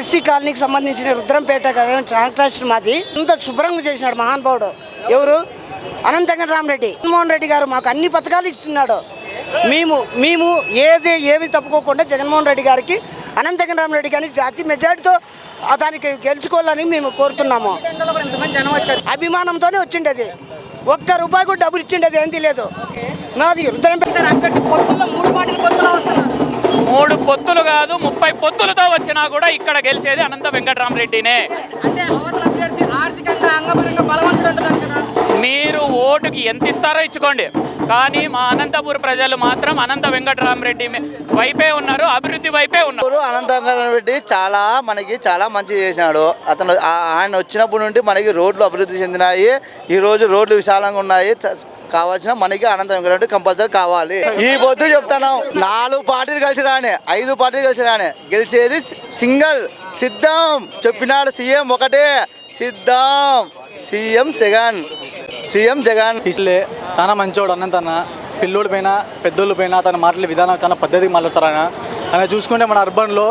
SC కాలనీకి సంబంధించిన రుద్రంపేట ట్రాన్స్టర్ మాది. అంత శుభ్రంగా చేసినాడు మహానుభావుడు ఎవరు? అనంత వెంకటరామరెడ్డి జగన్మోహన్ రెడ్డి గారు మాకు అన్ని పథకాలు ఇస్తున్నాడు. మేము మేము ఏది ఏమి తప్పుకోకుండా జగన్మోహన్ రెడ్డి గారికి అనంత వెంకటరామరెడ్డి గారిని జాతి మెజార్టీతో దానికి గెలుచుకోవాలని మేము కోరుతున్నాము. అభిమానంతోనే వచ్చిండేది. ఒక్క రూపాయి కూడా డబ్బులు ఇచ్చిండేది ఏంది లేదు. నాది రుద్రంపేట. మూడు పొత్తులు కాదు ముప్పై పొత్తులతో వచ్చినా కూడా ఇక్కడ గెలిచేది అనంత వెంకటరామరెడ్డినే. మీరు ఓటుకి ఎంత ఇస్తారో ఇచ్చుకోండి. కానీ మా అనంతపూర్ ప్రజలు మాత్రం అనంత వెంకటరామరెడ్డి మీ- వైపే ఉన్నారు అభివృద్ధి వైపే ఉన్నారు. ఊరు అనంతరం రెడ్డి చాలా మనకి చాలా మంచి చేసినాడు. అతను ఆయన వచ్చినప్పటి నుండి మనకి రోడ్లు అభివృద్ధి చెందినాయి. ఈ రోజు రోడ్లు విశాలంగా ఉన్నాయి. కావాల్సిన మనకి అనంత వెంకటరెడ్డి కంపల్సరీ కావాలి. ఈ పొద్దు చెప్తాను. నాలుగు పార్టీలు కలిసి రానే ఐదు పార్టీలు కలిసి రానే. గెలిచేది సింగల్ సిద్ధం. చెప్పినాడు సీఎం ఒకటే. సిద్ధం. సీఎం జగన్. సీఎం జగన్. ఇస్లే చాలా మంచోడు అన్న తన పిల్లోడి పైన పెద్దోళ్ళ పైన తన మాటల విధానం తన పద్ధతికి మాట్లాడతారు అలా చూసుకుంటే మన అర్బన్లో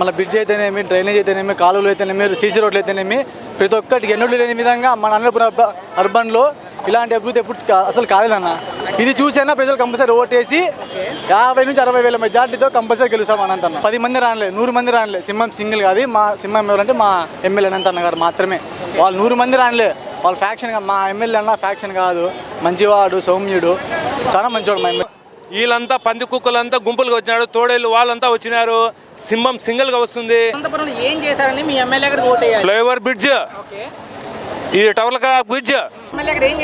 మన బ్రిడ్జ్ అయితేనేమి డ్రైనేజ్ అయితేనేమి కాలువలు అయితేనేమి సీసీ రోడ్లు అయితేనేమి ప్రతి ఒక్కటి ఎన్నుడు లేని విధంగా మన అన్నపురం అర్బన్లో ఇలాంటి అభివృద్ధి ఎప్పుడు అసలు కాలేదన్న. ఇది చూసైనా ప్రజలు కంపల్సరీ ఓటేసి యాభై నుంచి అరవై వేల మెజార్టీతో కంపల్సరీ గెలుస్తాం అనంతన్న. పది మంది రానిలే నూరు మంది రానిలే. సింహం సింగిల్ కాదు మా సింహం ఎవరంటే మా ఎమ్మెల్యే అనంతన్న గారు మాత్రమే. వాళ్ళు నూరు మంది రానిలే. వాళ్ళ ఫ్యాక్షన్ మా ఎమ్మెల్యే అన్న ఫ్యాక్షన్ కాదు. మంచివాడు సౌమ్యుడు చాలా మంచివాడు మా ఎమ్మెల్యే వీళ్ళంతా పంది కుక్కలంతా గుంపులుగా వచ్చినారు తోడేళ్ళు వాళ్ళంతా వచ్చినారు. సింహం సింగిల్గా వస్తుంది. అనంతపురంలో ఏం చేశారని మీ ఎమ్మెల్యే గారికి ఓటేయాలి ఫ్లైఓవర్ బ్రిడ్జ్. ఓకే ఈ టవర్ల బ్రిడ్జ్?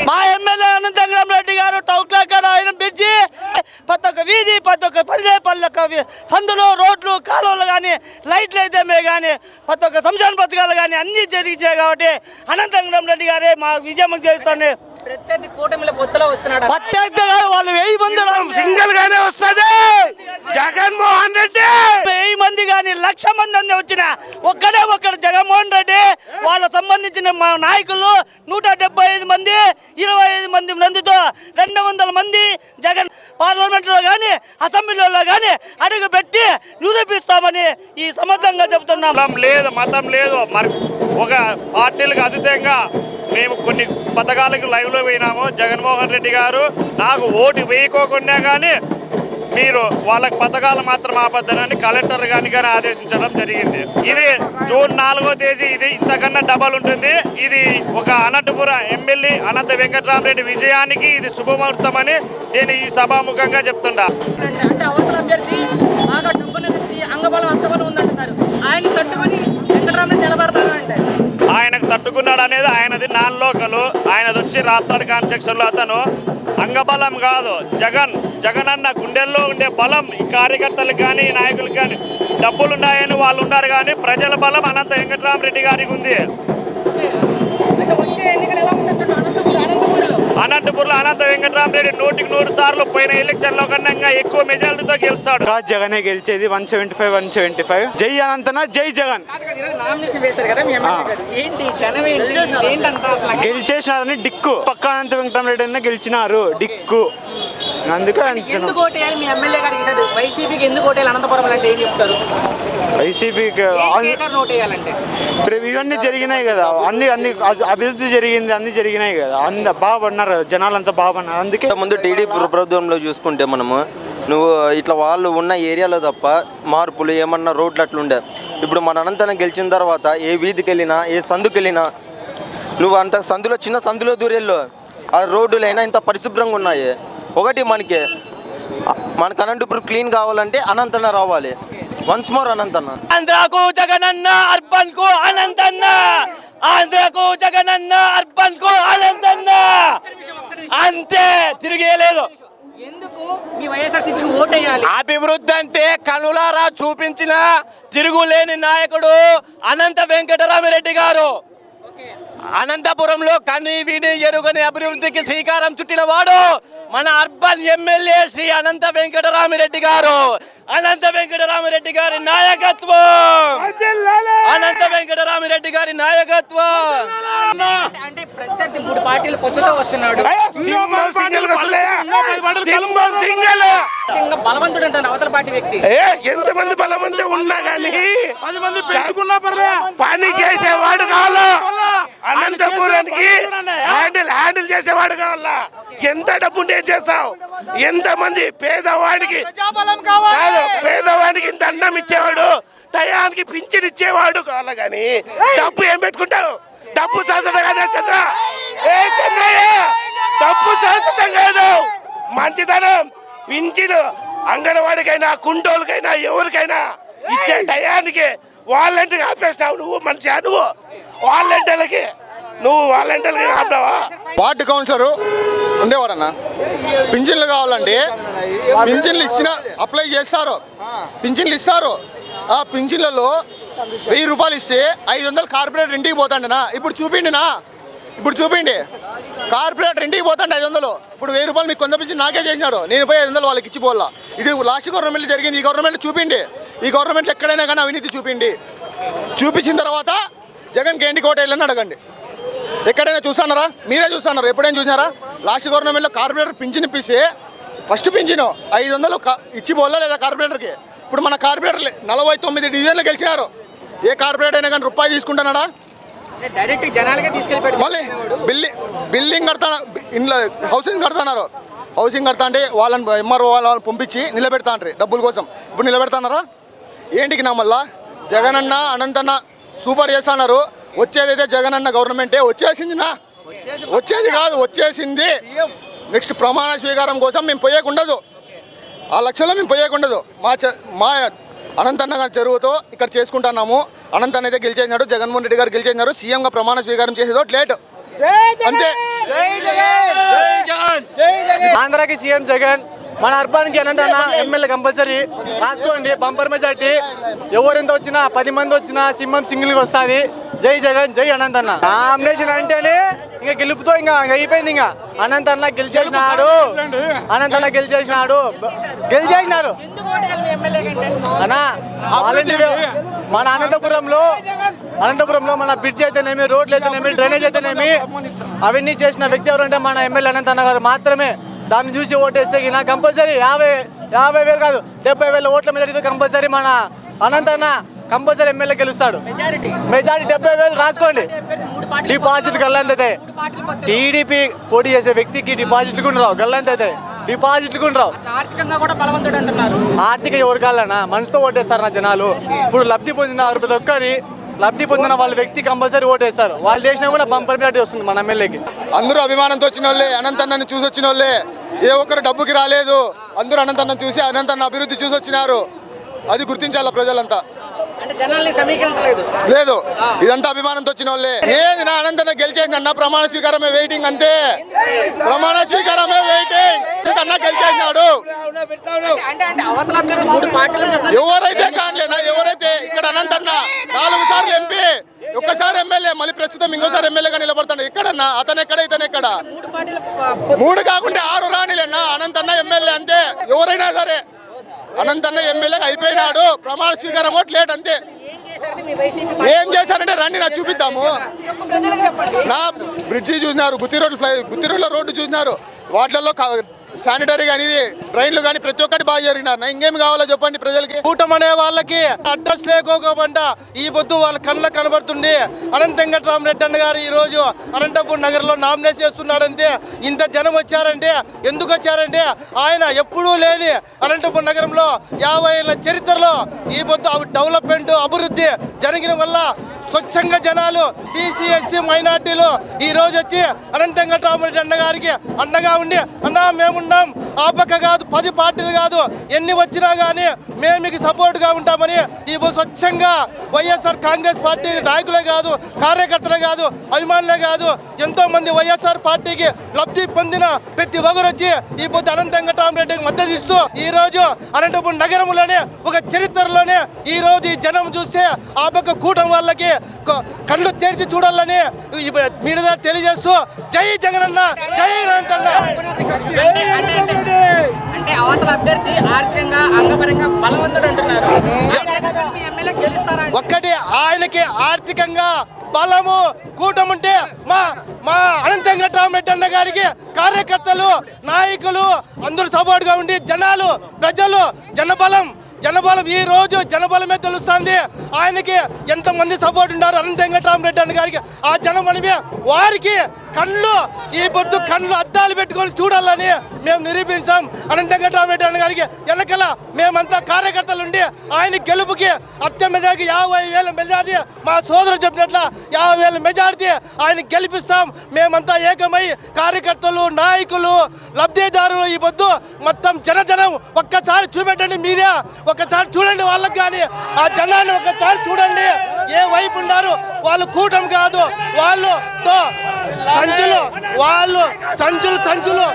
మా ఎమ్మెల్యే అనంతగ్రామ్ రెడ్డి గారు టౌక్లాకర్ ఆయన బ్రిడ్జి. ప్రతి ఒక్క వీధి ప్రతి ఒక్క పల్లె పల్లె సందులు రోడ్లు కాలువలు కానీ లైట్లు అయితే కానీ ప్రతి ఒక్క సంక్షేమ పథకాలు కానీ అన్నీ జరిగించాయి కాబట్టి అనంతగ్రామ్ రెడ్డి గారే మా విజయం చేస్తాను ప్రత్యర్థి కూటమిలో పొత్తులో వస్తున్నాడు. వాళ్ళు వెయ్యి మంది సింగిల్ గానే వస్తుంది. జగన్మోహన్ రెడ్డి. వెయ్యి మంది కానీ లక్ష మంది అంది వచ్చిన ఒక్కడే ఒక్కడు జగన్మోహన్ రెడ్డి. వాళ్ళ సంబంధించిన మా నాయకులు నూట డెబ్బై ఐదు మంది ఇరవై ఐదు మంది మందితో రెండు వందల మంది జగన్ పార్లమెంట్లో కానీ అసెంబ్లీలో కానీ అడుగు పెట్టి నిరూపిస్తామని ఈ సమర్థంగా చెబుతున్నాం. మతం లేదు మతం లేదు. మరి ఒక పార్టీలకు అతీతంగా మేము కొన్ని పథకాలకు లైవ్లో పోయినాము. జగన్మోహన్ రెడ్డి గారు నాకు ఓటు వేయకోకుండా కానీ మీరు వాళ్ళకి పథకాలు మాత్రం ఆపద్దనని కలెక్టర్ గారిని కానీ ఆదేశించడం జరిగింది. ఇది జూన్ నాలుగో తేదీ ఇది ఇంతకన్నా డబల్ ఉంటుంది. ఇది ఒక అనంతపుర ఎమ్మెల్యే అనంత వెంకటరామరెడ్డి విజయానికి ఇది శుభముహూర్తమని నేను ఈ సభాముఖంగా చెప్తుండా అంటే అవతల అభ్యర్థి బాగా అంగబలం అంతబలం ఉందంటున్నారు. ఆయన తట్టుకొని వెంకటరామరెడ్డి నిలబడతారు తట్టుకున్నాడు అనేది ఆయనది నాన్ లోకలు. ఆయనది వచ్చి రాప్తాడు కాన్స్ట్రక్షన్లో లో అతను. అంగబలం కాదు. జగన్ జగన్ అన్న గుండెల్లో ఉండే బలం ఈ కార్యకర్తలకు కానీ ఈ నాయకులకు కానీ డబ్బులు ఉన్నాయని వాళ్ళు ఉన్నారు కానీ ప్రజల బలం అనంత వెంకటరామరెడ్డి గారికి ఉంది. అనంతపురంలో అనంత వెంకటరామరెడ్డి నూటికి నూరు సార్లు పోయిన ఎలక్షన్లో కన్నా ఎక్కువ మెజారిటీతో గెలుస్తాడు. జగనే గెలిచేది one seventy five one seventy five. జై అనంతన జై జగన్. గెలిచేసినారని డిక్కు పక్క అనంత వెంకటరామరెడ్డి అన్న గెలిచినారు. డిక్కు అందుకే అంటున్నాం. ఎందుకు ఓటేయాలి మీ ఎమ్మెల్యే గారికి? ఈసారి వైసీపీకి ఎందుకు ఓటేయాలి? అనంతపురం అంటే ఏం చెప్తారు? వైసీపీకి ఓటేయాలంటే ఇవన్నీ జరిగినాయి కదా. అన్ని అన్ని అభివృద్ధి జరిగింది అన్ని జరిగినాయి కదా. అంత బాగున్నారు కదా జనాలంతా బాగున్నారు అందుకే ముందు టీడీపీ ప్రభుత్వంలో చూసుకుంటే మనము నువ్వు ఇట్లా వాళ్ళు ఉన్న ఏరియాలో తప్ప మార్పులు ఏమన్నా రోడ్లు అట్లుండే. ఇప్పుడు మన అనంతరం గెలిచిన తర్వాత ఏ వీధికి వెళ్ళినా ఏ సందుకి వెళ్ళినా నువ్వు అంత సందులో చిన్న సందులో దూరెళ్ళు. ఆ రోడ్డులైనా ఇంత పరిశుభ్రంగా ఉన్నాయి. ఒకటి మనకి మనకు అనంతపురం క్లీన్ కావాలంటే అనంతన్న రావాలి. వన్స్ మోర్ అనంతన్న ఆంధ్రాకు జగనన్న అర్బన్కు అనంతన్న ఆంధ్రాకు జగనన్న అర్బన్కు అనంతన్న అంతే తిరిగేలేదు ఎందుకు? మీ వైఎస్ఆర్సీపీకి ఓటేయాలి. అభివృద్ధి అంటే కనులారా చూపించిన తిరుగులేని నాయకుడు అనంత వెంకటరామిరెడ్డి గారు. అనంతపురంలో కని విని ఎరుగని అభివృద్ధికి శ్రీకారం చుట్టిన వాడు మన అర్బన్ ఎమ్మెల్యే శ్రీ అనంత వెంకటరామిరెడ్డి గారు. అనంత వెంకటరామిరెడ్డి గారి నాయకత్వం. అనంత వెంకటరామ వెంకటరామిరెడ్డి గారి నాయకత్వం. అంటే ప్రత్యర్థి మూడు పార్టీలు పొత్తుతో వస్తున్నాడు. ఇంకా బలవంతుడు అంటారు అవతల పార్టీ వ్యక్తి. ఎంతమంది బలమంది ఉన్నా గానీ పది మంది పెట్టుకున్నా పని చేసేవాడు అనంతపురానికి హ్యాండిల్ హ్యాండిల్ చేసేవాడు కావాలా? ఎంత డబ్బు ఏం చేస్తావు? ఎంత మంది పేదవాడికి కాదు పేదవాడికి ఇంత అన్నం ఇచ్చేవాడు టయానికి పింఛన్ ఇచ్చేవాడు కావాలా గాని? డబ్బు ఏం పెట్టుకుంటావు డబ్బు శాశ్వత కదా చంద్ర? ఏ చంద్రయ్య? డబ్బు శాశ్వతం కాదు. మంచితనం పింఛను అంగన్వాడికైనా కుంటోలకైనా ఎవరికైనా ఇచ్చే టయానికి వాలంటీర్ ఆపేస్తావు నువ్వు మనిషి నువ్వు? వాలంటీర్లకి నువ్వు వాలంటీర్లకి ఆపినావా వార్డు కౌన్సిలర్ ఉండేవారన్న. పింఛన్లు కావాలండి. పింఛన్లు ఇచ్చిన అప్లై చేస్తారు. పింఛన్లు ఇస్తారు. ఆ పింఛన్లలో వెయ్యి రూపాయలు ఇస్తే ఐదు వందలు కార్పొరేటర్ ఇంటికి పోతాండినా? ఇప్పుడు చూపిండినా? ఇప్పుడు చూపిండి. కార్పొరేటర్ ఇంటికి పోతాండి ఐదు వందలు. ఇప్పుడు వెయ్యి రూపాయలు మీకు కొంత పింఛన్ నాకే చేసినాడు. నేను పోయి ఐదు వందలు వాళ్ళకి ఇచ్చిపోవాలా ఇది లాస్ట్ గవర్నమెంట్ జరిగింది. ఈ గవర్నమెంట్ చూపిండి. ఈ గవర్నమెంట్ ఎక్కడైనా కానీ అవినీతి చూపిండి. చూపించిన తర్వాత జగన్కి ఏంటి కోట వెళ్ళని అడగండి. ఎక్కడైనా చూస్తున్నారా? మీరే చూస్తున్నారు? ఎప్పుడైనా చూసినారా? లాస్ట్ గవర్నమెంట్లో కార్పొరేటర్ పింఛన్ ఇప్పిస్తే ఫస్ట్ పింఛను ఐదు వందలు ఇచ్చి పోలా లేదా కార్పొరేటర్కి ఇప్పుడు మన కార్పొరేటర్ నలభై తొమ్మిది డివిజన్లు గెలిచినారు. ఏ కార్పొరేటర్ అయినా కానీ రూపాయి తీసుకుంటున్నాడా? మళ్ళీ బిల్డింగ్ బిల్డింగ్ కడతా ఇంట్లో హౌసింగ్ కడతాన్నారు. హౌసింగ్ కడతా అంటే వాళ్ళని ఎంఆర్ఓ వాళ్ళని పంపించి నిలబెడతా అంటారు. డబ్బుల కోసం. ఇప్పుడు నిలబెడతాన్నారా? ఏంటికి నా మళ్ళా? జగన్ అన్న అనంతన్న సూపర్ చేస్తున్నారు వచ్చేదైతే జగన్ అన్న గవర్నమెంటే. వచ్చేసింది నా. వచ్చేది కాదు వచ్చేసింది. నెక్స్ట్ ప్రమాణ స్వీకారం కోసం మేము పోయేకుండదు. ఆ లక్ష్యంలో మేము పోయేకుండదు. మా చ మా అనంతన్న గారి చెరువుతో ఇక్కడ చేసుకుంటున్నాము. అనంతన్న అయితే గెలిచేసినాడు జగన్మోహన్ రెడ్డి గారు గెలిచేసినారు. సీఎంగా ప్రమాణ స్వీకారం చేసేదో లేట్. అంతే. ఆంధ్రాకి సీఎం జగన్. మన అర్బాన్కి అన్న ఎమ్మెల్యే కంపల్సరీ. రాసుకోండి బంపర్ మెజార్టీ. ఎవరెంత వచ్చినా పది మంది వచ్చినా సింహం సింగిల్గా వస్తుంది. జై జగన్ జై అనంత్ అన్న. నామినేషన్ అంటేనే ఇంకా గెలుపుతో ఇంకా అయిపోయింది ఇంకా. అనంత్ అన్న గెలిచేసినాడు. అనంత్ అన్న గెలిచేసినాడు. గెలిచేసినారు. అన్నా వాలంటీర్ మన అనంతపురంలో అనంతపురంలో మన బ్రిడ్జ్ అయితేనేమి రోడ్లు అయితేనేమి డ్రైనేజ్ అయితేనేమి అవన్నీ చేసిన వ్యక్తి ఎవరంటే మన ఎమ్మెల్యే అనంత అన్న గారు మాత్రమే. దాన్ని చూసి ఓటేస్తే నా కంపల్సరీ యాభై యాభై వేలు కాదు డెబ్బై వేల ఓట్ల మెజారిటీతో కంపల్సరీ మన అనంత అన్న కంపల్సరీ ఎమ్మెల్యే గెలుస్తాడు. మెజారిటీ. మెజారిటీ డెబ్బై వేలు రాసుకోండి. డిపాజిట్ గల్లంతైతే. టీడీపీ పోటీ చేసే వ్యక్తికి డిపాజిట్లు కూడా రావు గల్లంతైతే. డిపాజిట్లు కూడా రావు. ఆర్థిక ఎవరు కాలనా మనసుతో ఓటేస్తారు నా జనాలు? ఇప్పుడు లబ్ధి పొందిన ప్రతి ఒక్కరి లబ్ధి పొందిన వాళ్ళ వ్యక్తి కంపల్సరీ ఓటేస్తారు. వాళ్ళు చేసినా కూడా బంపర్ ప్లాట్ వస్తుంది మన ఎమ్మెల్యేకి. అందరూ అభిమానంతో వచ్చిన వాళ్ళే అనంతన్నని చూసి వచ్చిన వాళ్ళే ఏ ఒక్కరు డబ్బుకి రాలేదు. అందరూ అనంతన్న చూసి అనంతన్న అభివృద్ధి చూసి వచ్చినారు. అది గుర్తించాల ప్రజలంతా? లేదు. ఇదంతా అభిమానంతో వచ్చిన వాళ్ళే. ఏది నా అనంతన్న గెలిచేసింది అన్న ప్రమాణ స్వీకారమే వెయిటింగ్ అంతే. ప్రమాణ స్వీకారమే వెయిటింగ్ అన్న గెలిచేసినాడు. ఎవరైతే కానిలేనా ఎవరైతే ఇక్కడ అనంతన్న నాలుగు సార్లు ఎంపీ ఒక్కసారి ఎమ్మెల్యే మళ్ళీ ప్రస్తుతం ఇంకోసారి ఎమ్మెల్యేగా నిలబడతాడు ఎక్కడన్నా? అతను ఎక్కడ ఇతను ఎక్కడ? మూడు కాకుండా ఆరు రానిలేనా? అనంతన్న ఎమ్మెల్యే అంతే. ఎవరైనా సరే. అనంతన్న ఎమ్మెల్యే అయిపోయినాడు. ప్రమాణ స్వీకారం ఓట్ లేట్ అంతే. ఏం చేశారంటే రండి నాకు చూపిద్దాము. నా బ్రిడ్జి చూసినారు గుత్తి రోడ్డు ఫ్లై గుత్తి రోడ్ల రోడ్డు చూసినారు. వాటిల్లో శానిటరీ కానీ ట్రైన్లు కానీ ప్రతి ఒక్కటి బాగా జరిగినారు ఇంకేం కావాలో చెప్పండి ప్రజలకి. కూటమనే వాళ్ళకి అడ్రస్ లేకోకుండా ఈ పొద్దు వాళ్ళ కళ్ళ కనబడుతుంది అనంత వెంకటరామరెడ్డి అన్న గారు ఈ రోజు అనంతపూర్ నగర్లో నామినేట్ చేస్తున్నాడంటే ఇంత జనం వచ్చారంటే ఎందుకు వచ్చారంటే ఆయన ఎప్పుడూ లేని అనంతపూర్ నగరంలో యాభై ఏళ్ళ చరిత్రలో ఈ పొద్దు డెవలప్మెంట్ అభివృద్ధి జరిగిన వల్ల స్వచ్ఛంగా జనాలు బీసీ ఎస్సీ మైనార్టీలు ఈ రోజు వచ్చి అనంత వెంకటరామరెడ్డి అన్న గారికి అండగా ఉండి అన్నా మేమున్నాం. ఆ పక్క కాదు పది పార్టీలు కాదు. ఎన్ని వచ్చినా కానీ మేము మీకు సపోర్ట్గా ఉంటామని ఈ స్వచ్ఛంగా వైఎస్ఆర్ కాంగ్రెస్ పార్టీ నాయకులే కాదు కార్యకర్తలే కాదు అభిమానులే కాదు ఎంతోమంది వైఎస్ఆర్ పార్టీకి లబ్ధి పొందిన ప్రతి ఒక్కరు వచ్చి ఈ పొద్దు అనంత వెంకటరామరెడ్డికి మద్దతు ఇస్తూ ఈ రోజు అనంతపురం నగరంలోనే ఒక చరిత్రలోనే ఈ రోజు ఈ జనం చూస్తే ఆ పక్క కూటమి వాళ్ళకి కళ్ళు తెరిచి చూడాలని ఈ మీ ద్వారా తెలియజేస్తూ జై జగనన్న జై అనంతన్న. అంటే అంటే- అంటే అవతల అభ్యర్థి ఆర్థికంగా అంగపరంగా బలవంతుడు అంటున్నారు. మీ ఎమ్మెల్యే గెలుస్తారా అంటే? ఒక్కటి ఆయనకి ఆర్థికంగా బలము కూటముంటే మా మా అనంత వెంకటరామరెడ్డి అన్న గారికి కార్యకర్తలు నాయకులు అందరూ సపోర్ట్గా ఉండి జనాలు ప్రజలు జనబలం జనబలం ఈ రోజు జనబలమే తెలుస్తుంది. ఆయనకి ఎంతమంది సపోర్ట్ ఉన్నారు అనంత వెంకటరామరెడ్డి అన్న గారికి. ఆ జనబలమే వారికి కళ్ళు ఈ పొద్దు కళ్ళు అద్దాలు పెట్టుకొని చూడాలని మేము నిరూపించాం. అనంత వెంకటరామరెడ్డి అన్న గారికి వెనకల మేమంతా కార్యకర్తలు ఉండి ఆయన గెలుపుకి అత్యమెదాకి యాభై వేల మెజార్టీ మా సోదరు చెప్పినట్ల యాభై వేల మెజార్టీ ఆయన గెలిపిస్తాం. మేమంతా ఏకమై కార్యకర్తలు నాయకులు లబ్ధిదారులు ఈ పొద్దు మొత్తం జనజనం ఒక్కసారి చూపెట్టండి మీరే ఒకసారి చూడండి వాళ్ళకి కానీ ఆ జనాన్ని ఒకసారి చూడండి. ఏ వైపు ఉన్నారు? వాళ్ళు కూటం కాదు వాళ్ళు సంచులు వాళ్ళు సంచులు సంచులు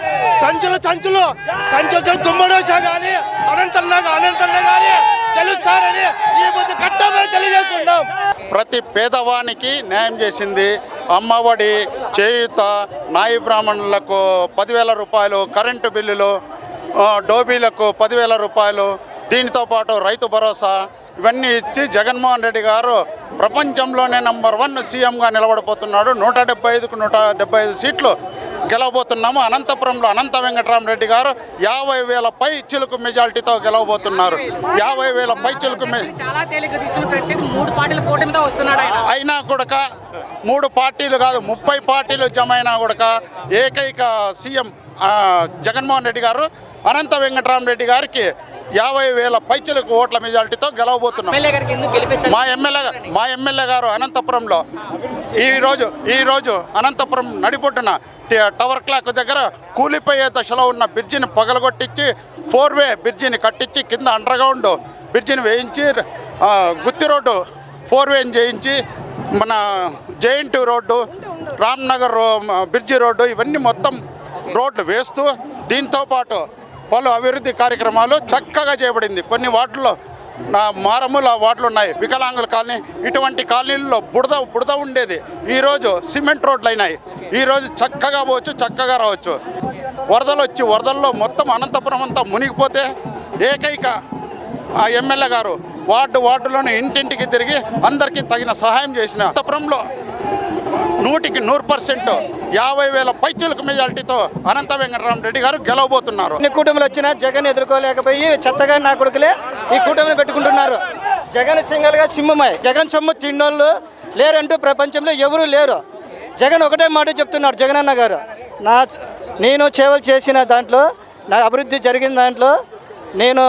సంచులు సంచులు సంచులు తుమ్మడోషా కానీ అనంతన్న అనంతన్న కానీ తెలుస్తారని ఈ పొద్దు కట్టమని తెలియజేస్తున్నాం. ప్రతి పేదవానికి న్యాయం చేసింది అమ్మఒడి చేయుత నాయి బ్రాహ్మణులకు పదివేల రూపాయలు కరెంటు బిల్లులు డోబీలకు పదివేల రూపాయలు దీనితో పాటు రైతు భరోసా ఇవన్నీ ఇచ్చి జగన్మోహన్ రెడ్డి గారు ప్రపంచంలోనే నంబర్ వన్ సీఎంగా నిలబడిపోతున్నాడు నూట డెబ్బై ఐదుకు నూట డెబ్బై ఐదు సీట్లు గెలవబోతున్నాము. అనంతపురంలో అనంత వెంకటరామరెడ్డి గారు యాభై వేల పై చిలుకు మెజారిటీతో గెలవబోతున్నారు. యాభై వేల పై చిలుకు అయినా కూడక మూడు పార్టీలు కాదు ముప్పై పార్టీలు జమ అయినా కూడక ఏకైక సీఎం జగన్మోహన్ రెడ్డి గారు అనంత వెంకటరామరెడ్డి గారికి యాభై వేల పైచలకు ఓట్ల మెజారిటీతో గెలవబోతున్నాం. మా ఎమ్మెల్యే మా ఎమ్మెల్యే గారు అనంతపురంలో ఈ రోజు ఈ రోజు అనంతపురం టి- టవర్ క్లాక్ దగ్గర కూలిపోయే దశలో ఉన్న బ్రిడ్జిని పగలగొట్టించి ఫోర్ వే బ్రిడ్జిని కట్టించి కింద అండర్గ్రౌండ్ బ్రిడ్జిని వేయించి గుత్తి రోడ్డు ఫోర్ వేని చేయించి మన జేఎన్టీ రోడ్డు రామ్నగర్ రో- బ్రిడ్జి రోడ్డు ఇవన్నీ మొత్తం రోడ్లు వేస్తూ దీంతో పాటు పలు అభివృద్ధి కార్యక్రమాలు చక్కగా చేయబడింది. కొన్ని వార్డుల్లో నా మారమూల వార్డులు ఉన్నాయి. వికలాంగుల కాలనీ ఇటువంటి కాలనీల్లో బుడద బుడద ఉండేది. ఈరోజు సిమెంట్ రోడ్లు అయినాయి. ఈరోజు చక్కగా పోవచ్చు చక్కగా రావచ్చు. వరదలు వచ్చి వరదల్లో మొత్తం అనంతపురం అంతా మునిగిపోతే ఏకైక ఆ ఎమ్మెల్యే గారు వార్డు వార్డులోని ఇంటింటికి తిరిగి అందరికీ తగిన సహాయం చేసిన అనంతపురంలో నూటికి నూరు పర్సెంట్ యాభై వేల పైచులకు మెజారిటీతో అనంత వెంకటరామరెడ్డి గారు గెలవబోతున్నారు. నీ కూటమిలు వచ్చిన జగన్ ఎదుర్కోలేకపోయి చెత్తగా నా కొడుకులే ఈ కూటమిని పెట్టుకుంటున్నారు. జగన్ సింగల్గా సింహమై. జగన్ సొమ్ము తిన్నోళ్ళు లేరంటూ ప్రపంచంలో ఎవరూ లేరు. జగన్ ఒకటే మాట చెప్తున్నారు జగన్ అన్న గారు. నా నేను సేవలు చేసిన దాంట్లో నా అభివృద్ధి జరిగిన దాంట్లో నేను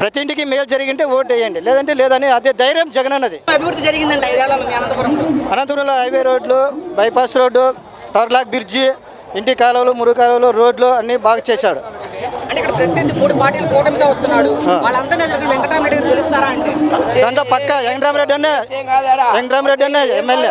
ప్రతి ఇంటికి మేలు జరిగింటే ఓటు వేయండి. లేదంటే లేదని అదే ధైర్యం జగన్ అన్నది. అభివృద్ధి జరిగిందంట ఐదేళ్ళలో మీ అనంతపురంలో అనంతపురంలో హైవే రోడ్లు బైపాస్ రోడ్డు టవర్లాక్ బ్రిడ్జి ఇంటి కాలువలు మురుగు కాలువలు రోడ్లు అన్నీ బాగా చేశాడు. అంటే ఇక్కడ ప్రతి మూడు పార్టీల కూటమితో వస్తున్నాడు. వాళ్ళందరినీ ఎదుర్కొని వెంకటరామరెడ్డి గారు గెలుస్తారా అంటే? దాంట్లో పక్క వెంకటరామరెడ్డి అనే వెంకటరామరెడ్డి అనే ఎమ్మెల్యే.